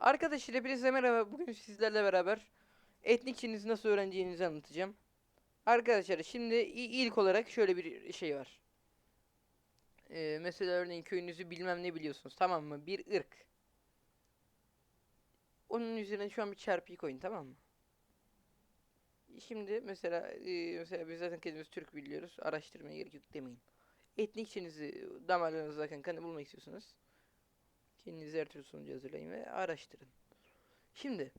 Arkadaşlar hepinize merhaba. Bugün sizlerle beraber etnik Çininizi nasıl öğreneceğinizi anlatacağım. Arkadaşlar şimdi ilk olarak şöyle bir şey var. Ee, mesela örneğin köyünüzü bilmem ne biliyorsunuz tamam mı? Bir ırk. Onun üzerine şu an bir çarpıyı koyun tamam mı? Şimdi mesela e, mesela biz zaten kendimiz Türk biliyoruz. Araştırmaya gerek yok demeyin. Etnik Çininizi damarlarınızda zaten kanı bulmak istiyorsunuz. Kendinize her türlü sonucu hazırlayın ve araştırın. Şimdi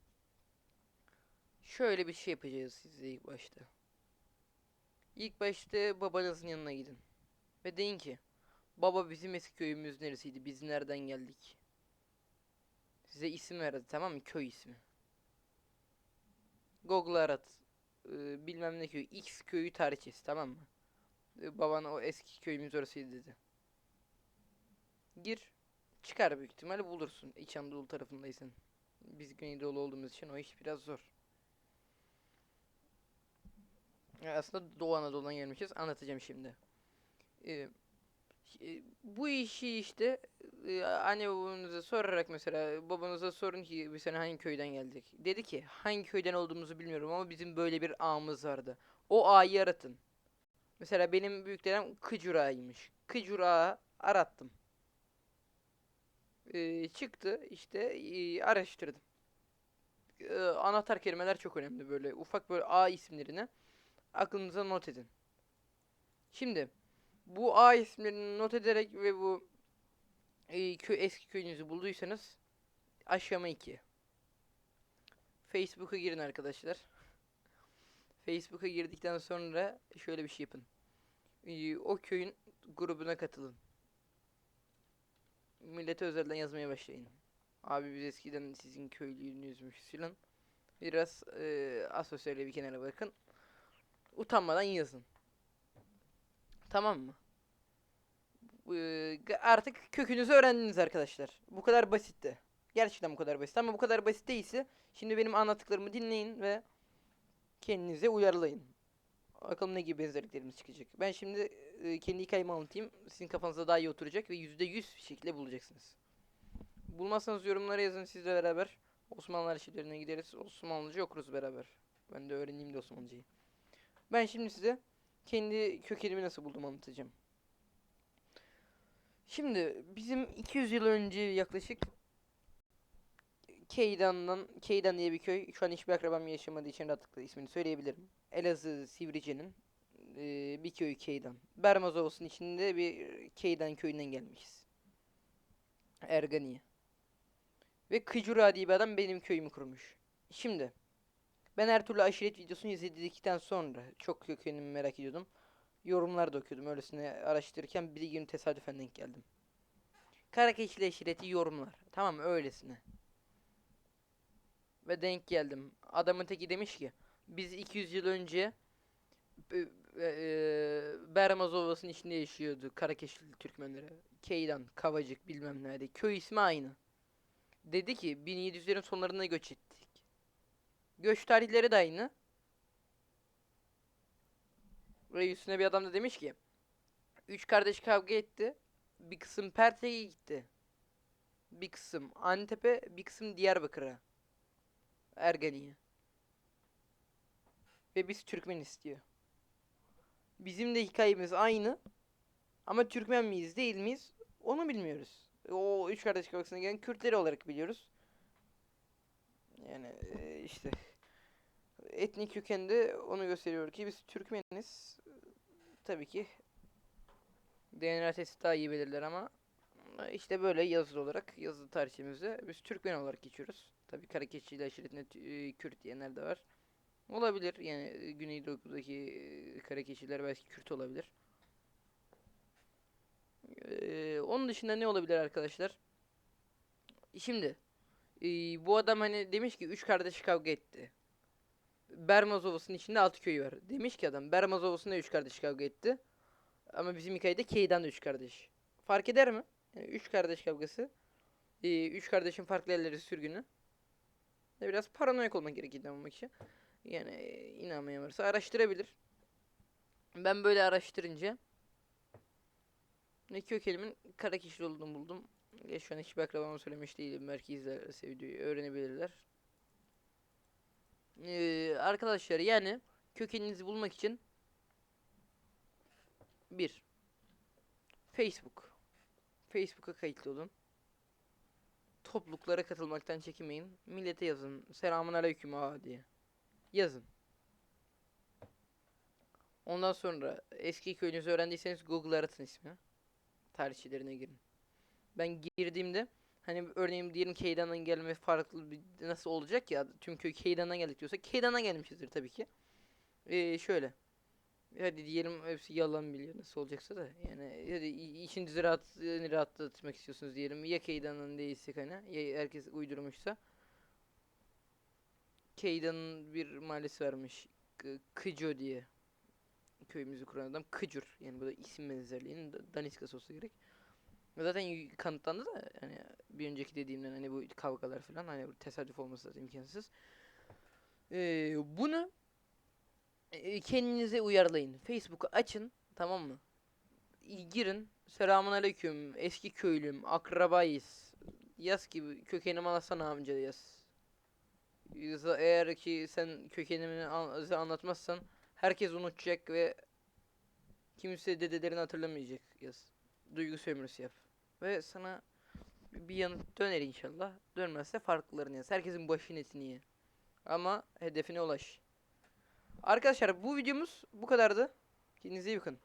şöyle bir şey yapacağız size ilk başta. İlk başta babanızın yanına gidin. Ve deyin ki baba bizim eski köyümüz neresiydi? Biz nereden geldik? Size isim verdi tamam mı? Köy ismi. Google'a arat. Ee, bilmem ne köy. X köyü tarihçesi tamam mı? Ee, baban o eski köyümüz orasıydı dedi. Gir. Çıkar büyük ihtimalle bulursun. İç Anadolu tarafındaysan. Biz Güneydoğulu olduğumuz için o iş biraz zor. Aslında Doğu Anadolu'dan gelmişiz. Anlatacağım şimdi. Ee, e, bu işi işte e, anne babanıza sorarak mesela babanıza sorun ki biz sana hangi köyden geldik. Dedi ki hangi köyden olduğumuzu bilmiyorum ama bizim böyle bir ağımız vardı. O ağayı yaratın. Mesela benim büyük dedem Kıcur ağaymış. Kıcur ağa arattım. Çıktı işte araştırdım. Anahtar kelimeler çok önemli böyle ufak böyle A isimlerini aklınıza not edin. Şimdi bu A isimlerini not ederek ve bu ee, köy eski köyünüzü bulduysanız aşama 2. Facebook'a girin arkadaşlar. Facebook'a girdikten sonra şöyle bir şey yapın. O köyün grubuna katılın. Millete özelden yazmaya başlayın. Abi biz eskiden sizin köylüyünüzmüş filan. Biraz eee asosyale bir kenara bakın. Utanmadan yazın. Tamam mı? G- artık kökünüzü öğrendiniz arkadaşlar. Bu kadar basitti. Gerçekten bu kadar basit ama bu kadar basit değilse şimdi benim anlattıklarımı dinleyin ve kendinize uyarlayın. Bakalım ne gibi benzerliklerimiz çıkacak. Ben şimdi e, kendi hikayemi anlatayım. Sizin kafanızda daha iyi oturacak ve %100 bir şekilde bulacaksınız. Bulmazsanız yorumlara yazın sizle beraber. Osmanlı arşivlerine gideriz. Osmanlıca okuruz beraber. Ben de öğreneyim de Osmanlıcayı. Ben şimdi size kendi kökenimi nasıl buldum anlatacağım. Şimdi bizim 200 yıl önce yaklaşık Keydan'dan Keydan diye bir köy. Şu an hiçbir akrabam yaşamadığı için rahatlıkla ismini söyleyebilirim. Elazığ Sivrice'nin eee, bir köyü Keydan. Bermaz Ovası'nın içinde bir Keydan köyünden gelmişiz. Ergani'ye. Ve Kıcura diye bir adam benim köyümü kurmuş. Şimdi ben her türlü aşiret videosunu izledikten sonra çok kökenimi merak ediyordum. Yorumlar da okuyordum öylesine araştırırken bir gün tesadüfen denk geldim. Karakeşli aşireti yorumlar. Tamam öylesine. Ve denk geldim. Adamın teki demiş ki biz 200 yıl önce e, e, Bermaz Ovası'nın içinde yaşıyordu Karakeşli Türkmenleri. Keydan, Kavacık bilmem nerede. Köy ismi aynı. Dedi ki 1700'lerin sonlarında göç ettik. Göç tarihleri de aynı. Ve üstüne bir adam da demiş ki Üç kardeş kavga etti. Bir kısım Perte'ye gitti. Bir kısım Antep'e, bir kısım Diyarbakır'a. Ergani'ye. Ve biz Türkmen istiyor. Bizim de hikayemiz aynı. Ama Türkmen miyiz değil miyiz onu bilmiyoruz. O üç kardeş kavgasına gelen Kürtleri olarak biliyoruz. Yani e, işte etnik kökende onu gösteriyor ki biz Türkmeniz. Tabii ki DNA testi daha iyi belirler ama işte böyle yazılı olarak yazılı tarihçemizde biz Türkmen olarak geçiyoruz. Tabii Karakeşi ile aşiretine tü- e, Kürt diyenler de var. Olabilir yani e, Güneydoğu'daki e, Karakeşiler belki Kürt olabilir. Ee, onun dışında ne olabilir arkadaşlar? Şimdi e, bu adam hani demiş ki üç kardeş kavga etti. Bermaz Ovası'nın içinde altı köyü var. Demiş ki adam Bermaz Ovası'nda üç kardeş kavga etti. Ama bizim hikayede Keydan da üç kardeş. Fark eder mi? Yani üç kardeş kavgası. e, üç kardeşin farklı elleri sürgünü. Ve biraz paranoyak olmak gerekir inanmamak için. Yani e, inanmayan araştırabilir. Ben böyle araştırınca ne kökenimin Karakeşli olduğunu buldum. Geç şu an hiçbir akrabama söylemiş değilim. Belki izlerse videoyu öğrenebilirler. Ee, arkadaşlar yani kökeninizi bulmak için bir Facebook Facebook'a kayıtlı olun. Topluluklara katılmaktan çekinmeyin. Millete yazın. Selamun aleyküm ağa diye. Yazın. Ondan sonra eski köyünüzü öğrendiyseniz Google'a aratın ismi. Tarihçilerine girin. Ben girdiğimde hani örneğin diyelim Keydan'dan gelme farklı bir nasıl olacak ya tüm köy Keydan'dan geldik diyorsa Keydan'dan gelmişizdir tabii ki. Ee, şöyle. Hadi diyelim hepsi yalan biliyor nasıl olacaksa da. Yani hadi işinizi rahat rahatlatmak istiyorsunuz diyelim. Ya Keydan'dan değilsek hani ya herkes uydurmuşsa. Keydan'ın bir mahallesi varmış. K- Kıco diye köyümüzü kuran adam. Kıcur yani bu da isim benzerliğinin da- daniskası olsa gerek. Zaten kanıtlandı da hani bir önceki dediğimden hani bu kavgalar falan hani tesadüf olması zaten imkansız. Ee, bunu kendinize uyarlayın. Facebook'u açın tamam mı? Girin. Selamun aleyküm. Eski köylüm. Akrabayız. Yaz gibi kökenimi anlatsana amca yaz. Eğer ki sen kökenimi an- anlatmazsan herkes unutacak ve kimse dedelerini hatırlamayacak yaz. Duygu sömürüsü yap. Ve sana bir yanıt döner inşallah. Dönmezse farklılarını yaz. Herkesin başının etini ye. Ama hedefine ulaş. Arkadaşlar bu videomuz bu kadardı. Kendinize iyi bakın.